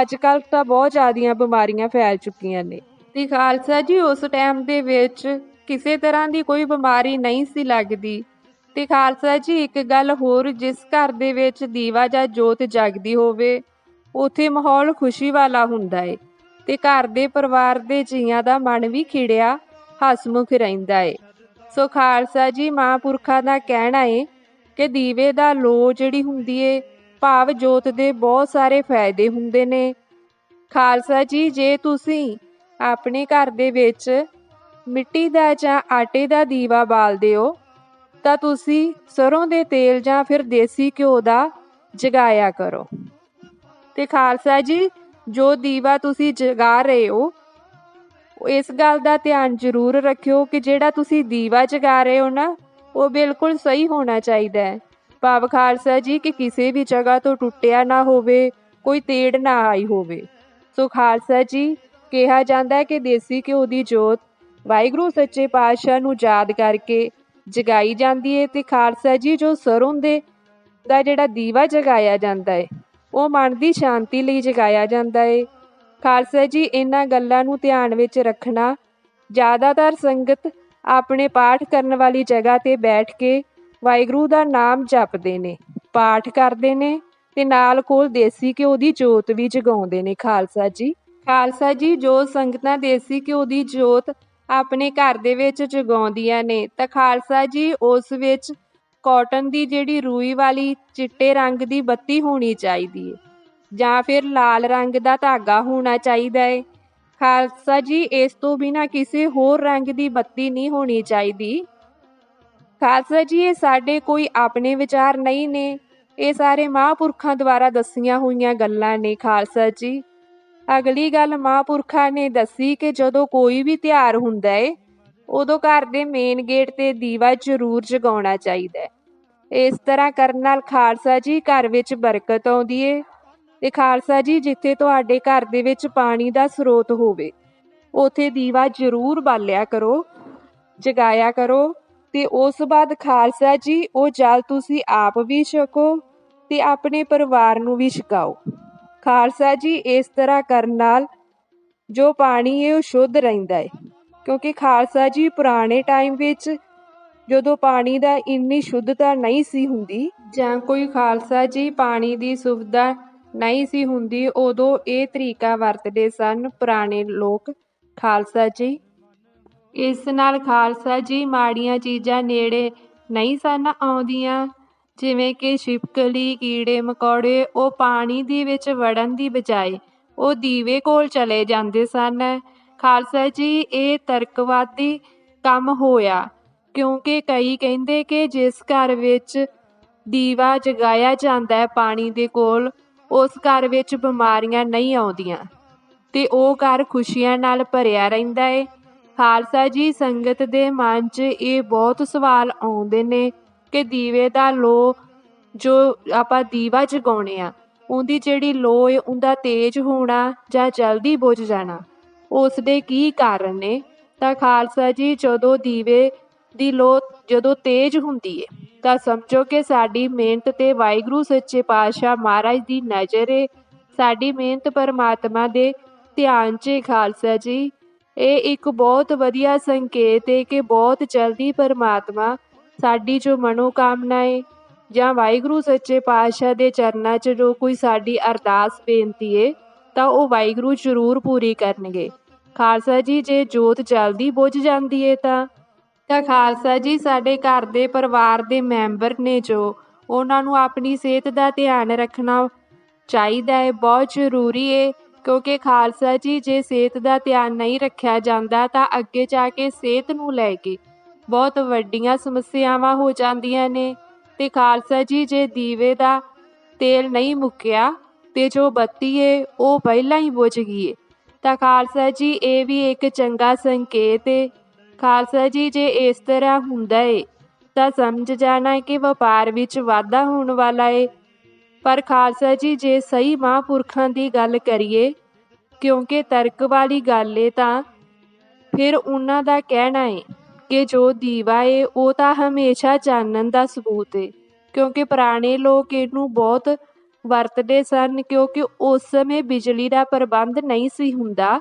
ਅੱਜ ਕੱਲ੍ਹ ਤਾਂ ਬਹੁਤ ਜ਼ਿਆਦੀਆਂ ਬਿਮਾਰੀਆਂ ਫੈਲ ਚੁੱਕੀਆਂ ਨੇ। ਤੇ ਖਾਲਸਾ ਜੀ, ਉਸ ਟਾਈਮ ਦੇ ਵਿੱਚ ਕਿਸੇ ਤਰ੍ਹਾਂ ਦੀ ਕੋਈ ਬਿਮਾਰੀ ਨਹੀਂ ਸੀ ਲੱਗਦੀ। ਤੇ ਖਾਲਸਾ ਜੀ, ਇੱਕ ਗੱਲ ਹੋਰ, ਜਿਸ ਘਰ ਦੇ ਵਿੱਚ ਦੀਵਾ ਜਾਂ ਜੋਤ ਜਗਦੀ ਹੋਵੇ, ਉਥੇ ਮਾਹੌਲ ਖੁਸ਼ੀ ਵਾਲਾ ਹੁੰਦਾ ਏ। ਤੇ ਘਰ ਦੇ ਪਰਿਵਾਰ ਦੇ ਜੀਆਂ ਦਾ ਮਨ ਵੀ ਖਿੜਿਆ, ਹਸਮੁਖ ਰਹਿੰਦਾ ਏ। ਸੋ ਖਾਲਸਾ ਜੀ, ਮਹਾਂਪੁਰਖਾਂ ਦਾ ਕਹਿਣਾ ਏ ਕਿ ਦੀਵੇ ਦਾ ਲੋ ਜਿਹੜੀ ਹੁੰਦੀ ਏ ਭਾਵ ਜੋਤ ਦੇ ਬਹੁਤ ਸਾਰੇ ਫਾਇਦੇ ਹੁੰਦੇ ਨੇ। ਖਾਲਸਾ ਜੀ, ਜੇ ਤੁਸੀਂ ਆਪਣੇ ਘਰ ਦੇ ਵਿੱਚ ਮਿੱਟੀ ਦਾ ਜਾਂ ਆਟੇ ਦਾ ਦੀਵਾ ਬਾਲਦੇ ਹੋ, ਤਾਂ ਤੁਸੀਂ ਸਰੋਂ ਦੇ ਤੇਲ ਜਾਂ ਫਿਰ ਦੇਸੀ ਘਿਓ ਦਾ ਜਗਾਇਆ ਕਰੋ। ਤੇ ਖਾਲਸਾ ਜੀ, ਜੋ ਦੀਵਾ ਤੁਸੀਂ ਜਗਾ ਰਹੇ ਹੋ, ਇਸ ਗੱਲ ਦਾ ਧਿਆਨ ਜ਼ਰੂਰ ਰੱਖਿਓ ਕਿ ਜਿਹੜਾ ਤੁਸੀਂ ਦੀਵਾ ਜਗਾ ਰਹੇ ਹੋ ਨਾ, ਉਹ ਬਿਲਕੁਲ ਸਹੀ ਹੋਣਾ ਚਾਹੀਦਾ ਹੈ। ਭਾਵ ਖਾਲਸਾ ਜੀ ਕਿ ਕਿਸੇ ਵੀ ਜਗ੍ਹਾ ਤੋਂ ਟੁੱਟਿਆ ਨਾ ਹੋਵੇ, ਕੋਈ ਤੇੜ ਨਾ ਆਈ ਹੋਵੇ। ਸੋ ਖਾਲਸਾ ਜੀ, ਕਿਹਾ ਜਾਂਦਾ ਹੈ ਕਿ ਦੇਸੀ ਘਿਓ ਦੀ ਜੋਤ ਵਾਹਿਗੁਰੂ ਸੱਚੇ ਪਾਤਸ਼ਾਹ ਨੂੰ ਯਾਦ ਕਰਕੇ ਜਗਾਈ ਜਾਂਦੀ ਹੈ ਤੇ ਖਾਲਸਾ ਜੀ ਜੋ ਸਰੋਂ ਦੇ ਦਾ ਜਿਹੜਾ ਦੀਵਾ ਜਗਾਇਆ ਜਾਂਦਾ ਹੈ ਉਹ ਮਨ ਦੀ ਸ਼ਾਂਤੀ ਲਈ ਜਗਾਇਆ ਜਾਂਦਾ ਹੈ ਖਾਲਸਾ ਜੀ, ਇਹਨਾਂ ਗੱਲਾਂ ਨੂੰ ਧਿਆਨ ਵਿੱਚ ਰੱਖਣਾ, ਜ਼ਿਆਦਾਤਰ ਸੰਗਤ ਆਪਣੇ ਪਾਠ ਕਰਨ ਵਾਲੀ ਜਗ੍ਹਾ ਤੇ ਬੈਠ ਕੇ ਵਾਹਿਗੁਰੂ ਦਾ ਨਾਮ ਜਪਦੇ ਨੇ, ਪਾਠ ਕਰਦੇ ਨੇ ਤੇ ਨਾਲ ਕੋਲ ਦੇਸੀ ਘਿਓ ਦੀ ਜੋਤ ਵੀ ਜਗਾਉਂਦੇ ਨੇ ਖਾਲਸਾ ਜੀ। ਖਾਲਸਾ ਜੀ, ਜੋ ਸੰਗਤਾਂ ਦੇਸੀ ਘਿਓ ਦੀ ਜੋਤ ਆਪਣੇ ਘਰ ਦੇ ਵਿੱਚ ਜਗਾਉਂਦੀਆਂ ਨੇ, ਤਾਂ ਖਾਲਸਾ ਜੀ, ਉਸ ਵਿੱਚ ਕਾਟਨ ਦੀ ਜਿਹੜੀ ਰੂਈ ਵਾਲੀ ਚਿੱਟੇ ਰੰਗ ਦੀ ਬੱਤੀ ਹੋਣੀ ਚਾਹੀਦੀ ਹੈ ਜਾਂ ਫਿਰ ਲਾਲ ਰੰਗ ਦਾ ਧਾਗਾ ਹੋਣਾ ਚਾਹੀਦਾ ਹੈ ਖਾਲਸਾ ਜੀ, ਇਸ ਤੋਂ ਬਿਨਾ ਕਿਸੇ ਹੋਰ ਰੰਗ ਦੀ ਬੱਤੀ ਨਹੀਂ ਹੋਣੀ ਚਾਹੀਦੀ। ਖਾਲਸਾ ਜੀ, ਇਹ ਸਾਡੇ ਕੋਈ ਆਪਣੇ ਵਿਚਾਰ ਨਹੀਂ ਨੇ। ਇਹ ਸਾਰੇ ਮਹਾਂਪੁਰਖਾਂ ਦੁਆਰਾ ਦੱਸੀਆਂ ਹੋਈਆਂ ਗੱਲਾਂ ਨੇ ਖਾਲਸਾ ਜੀ। ਅਗਲੀ ਗੱਲ ਮਹਾਂਪੁਰਖਾਂ ਨੇ ਦੱਸੀ ਕਿ ਜਦੋਂ ਕੋਈ ਵੀ ਤਿਉਹਾਰ ਹੁੰਦਾ ਏ, ਉਦੋਂ ਘਰ ਦੇ ਮੇਨ ਗੇਟ ਤੇ ਦੀਵਾ ਜ਼ਰੂਰ ਜਗਾਉਣਾ ਚਾਹੀਦਾ ਹੈ ਇਸ ਤਰ੍ਹਾਂ ਕਰਨ ਨਾਲ ਖਾਲਸਾ ਜੀ ਘਰ ਵਿੱਚ ਬਰਕਤ ਆਉਂਦੀ ਏ ਤੇ ਖਾਲਸਾ ਜੀ, ਜਿੱਥੇ ਤੁਹਾਡੇ ਘਰ ਦੇ ਵਿੱਚ ਪਾਣੀ ਦਾ ਸਰੋਤ ਹੋਵੇ, ਉਥੇ ਦੀਵਾ ਜ਼ਰੂਰ ਬਾਲਿਆ ਕਰੋ, ਜਗਾਇਆ ਕਰੋ। ਤੇ ਉਸ ਬਾਅਦ ਖਾਲਸਾ ਜੀ, ਉਹ ਜਲ ਤੁਸੀਂ ਆਪ ਵੀ ਛਕੋ ਤੇ ਆਪਣੇ ਪਰਿਵਾਰ ਨੂੰ ਵੀ ਛਕਾਓ। ਖਾਲਸਾ ਜੀ, ਇਸ ਤਰ੍ਹਾਂ ਕਰਨ ਨਾਲ ਜੋ ਪਾਣੀ ਹੈ, ਉਹ ਸ਼ੁੱਧ ਰਹਿੰਦਾ ਹੈ। ਕਿਉਂਕਿ ਖਾਲਸਾ ਜੀ, ਪੁਰਾਣੇ ਟਾਈਮ ਵਿੱਚ ਜਦੋਂ ਪਾਣੀ ਦਾ ਇੰਨੀ ਸ਼ੁੱਧਤਾ ਨਹੀਂ ਸੀ ਹੁੰਦੀ ਜਾਂ ਕੋਈ ਖਾਲਸਾ ਜੀ ਪਾਣੀ ਦੀ ਸੁਵਿਧਾ ਨਹੀਂ ਸੀ ਹੁੰਦੀ, ਉਦੋਂ ਇਹ ਤਰੀਕਾ ਵਰਤਦੇ ਸਨ ਪੁਰਾਣੇ ਲੋਕ ਖਾਲਸਾ ਜੀ। ਇਸ ਨਾਲ ਖਾਲਸਾ ਜੀ ਮਾੜੀਆਂ ਚੀਜ਼ਾਂ ਨੇੜੇ ਨਹੀਂ ਸਨ ਆਉਂਦੀਆਂ, ਜਿਵੇਂ ਕਿ ਛਿਪਕਲੀ, ਕੀੜੇ, ਮਕੌੜੇ, ਉਹ ਪਾਣੀ ਦੇ ਵਿੱਚ ਵੜਨ ਦੀ ਬਜਾਏ ਉਹ ਦੀਵੇ ਕੋਲ ਚਲੇ ਜਾਂਦੇ ਸਨ। ਖਾਲਸਾ ਜੀ ਇਹ ਤਰਕਵਾਦੀ ਕੰਮ ਹੋਇਆ, ਕਿਉਂਕਿ ਕਈ ਕਹਿੰਦੇ ਕਿ ਜਿਸ ਘਰ ਵਿੱਚ ਦੀਵਾ ਜਗਾਇਆ ਜਾਂਦਾ ਹੈ ਪਾਣੀ ਦੇ ਕੋਲ, ਉਸ ਘਰ ਵਿੱਚ ਬਿਮਾਰੀਆਂ ਨਹੀਂ ਆਉਂਦੀਆਂ ਤੇ ਉਹ ਘਰ ਖੁਸ਼ੀਆਂ ਨਾਲ ਭਰਿਆ ਰਹਿੰਦਾ ਏ। ਖਾਲਸਾ ਜੀ, ਸੰਗਤ ਦੇ ਮਨ 'ਚ ਇਹ ਬਹੁਤ ਸਵਾਲ ਆਉਂਦੇ ਨੇ ਕਿ ਦੀਵੇ ਦਾ ਲੋ ਜੋ ਆਪਾਂ ਦੀਵਾ ਜਗਾਉਣੇ ਆ, ਉਹਦੀ ਜਿਹੜੀ ਲੋ ਏ, ਉਹਦਾ ਤੇਜ਼ ਹੋਣਾ ਜਾਂ ਜਲਦੀ ਬੁਝ ਜਾਣਾ ਉਸ ਦੇ ਕੀ ਕਾਰਨ ਨੇ? ਤਾਂ ਖਾਲਸਾ ਜੀ, ਜਦੋਂ ਦੀਵੇ ਦੀ ਲੋ ਜਦੋਂ ਤੇਜ਼ ਹੁੰਦੀ ਏ, ਤਾਂ ਸਮਝੋ ਕਿ ਸਾਡੀ ਮਿਹਨਤ ਤੇ ਵਾਹਿਗੁਰੂ ਸੱਚੇ ਪਾਤਸ਼ਾਹ ਮਹਾਰਾਜ ਦੀ ਨਜ਼ਰ ਏ। ਸਾਡੀ ਮਿਹਨਤ ਪਰਮਾਤਮਾ ਦੇ ਧਿਆਨ 'ਚ ਖਾਲਸਾ ਜੀ। ਇਹ ਇੱਕ ਬਹੁਤ ਵਧੀਆ ਸੰਕੇਤ ਹੈ ਕਿ ਬਹੁਤ ਜਲਦੀ ਪਰਮਾਤਮਾ ਸਾਡੀ ਜੋ ਮਨੋਕਾਮਨਾ ਹੈ ਜਾਂ ਵਾਹਿਗੁਰੂ ਸੱਚੇ ਪਾਤਸ਼ਾਹ ਦੇ ਚਰਨਾਂ 'ਚ ਜੋ ਕੋਈ ਸਾਡੀ ਅਰਦਾਸ ਬੇਨਤੀ ਹੈ, ਤਾਂ ਉਹ ਵਾਹਿਗੁਰੂ ਜ਼ਰੂਰ ਪੂਰੀ ਕਰਨਗੇ। ਖਾਲਸਾ ਜੀ, ਜੇ ਜੋਤ ਜਲਦੀ ਬੁਝ ਜਾਂਦੀ ਹੈ ਤਾਂ? ਤਾਂ ਖਾਲਸਾ ਜੀ, ਸਾਡੇ ਘਰ ਦੇ ਪਰਿਵਾਰ ਦੇ ਮੈਂਬਰ ਨੇ ਜੋ ਉਹਨਾਂ ਨੂੰ ਆਪਣੀ ਸਿਹਤ ਦਾ ਧਿਆਨ ਰੱਖਣਾ ਚਾਹੀਦਾ ਹੈ, ਬਹੁਤ ਜ਼ਰੂਰੀ ਹੈ। ਕਿਉਂਕਿ ਖਾਲਸਾ ਜੀ ਜੇ ਸਿਹਤ ਦਾ ਧਿਆਨ ਨਹੀਂ ਰੱਖਿਆ ਜਾਂਦਾ ਤਾਂ ਅੱਗੇ ਜਾ ਕੇ ਸਿਹਤ ਨੂੰ ਲੈ ਕੇ ਬਹੁਤ ਵੱਡੀਆਂ ਸਮੱਸਿਆਵਾਂ ਹੋ ਜਾਂਦੀਆਂ ਨੇ। ਤੇ ਖਾਲਸਾ ਜੀ ਜੇ ਦੀਵੇ ਦਾ ਤੇਲ ਨਹੀਂ ਮੁੱਕਿਆ ਤੇ ਜੋ ਬੱਤੀ ਏ, ਉਹ ਪਹਿਲਾਂ ਹੀ ਬੁਝ ਗਈ ਏ। ਤਾਂ ਖਾਲਸਾ ਜੀ, ਇਹ ਵੀ ਇੱਕ ਚੰਗਾ ਸੰਕੇਤ ਏ। ਖਾਲਸਾ ਜੀ ਜੇ ਇਸ ਤਰ੍ਹਾਂ ਹੁੰਦਾ ਏ, ਤਾਂ ਸਮਝ ਜਾਣਾ ਕਿ ਵਪਾਰ ਵਿੱਚ ਵਾਧਾ ਹੋਣ ਵਾਲਾ ਏ। ਪਰ ਖਾਲਸਾ ਜੀ, ਜੇ ਸਹੀ ਮਹਾਂਪੁਰਖਾਂ ਦੀ ਗੱਲ ਕਰੀਏ, ਕਿਉਂਕਿ ਤਰਕ ਵਾਲੀ ਗੱਲ ਏ ਤਾਂ, ਫਿਰ ਉਹਨਾਂ ਦਾ ਕਹਿਣਾ ਏ ਕਿ ਜੋ ਦੀਵਾ ਏ, ਉਹ ਤਾਂ ਹਮੇਸ਼ਾ ਚਾਨਣ ਦਾ ਸਬੂਤ ਏ। ਕਿਉਂਕਿ ਪੁਰਾਣੇ ਲੋਕ ਇਹਨੂੰ ਬਹੁਤ ਵਰਤਦੇ ਸਨ, ਕਿਉਂਕਿ ਉਸ ਸਮੇਂ ਬਿਜਲੀ ਦਾ ਪ੍ਰਬੰਧ ਨਹੀਂ ਸੀ ਹੁੰਦਾ।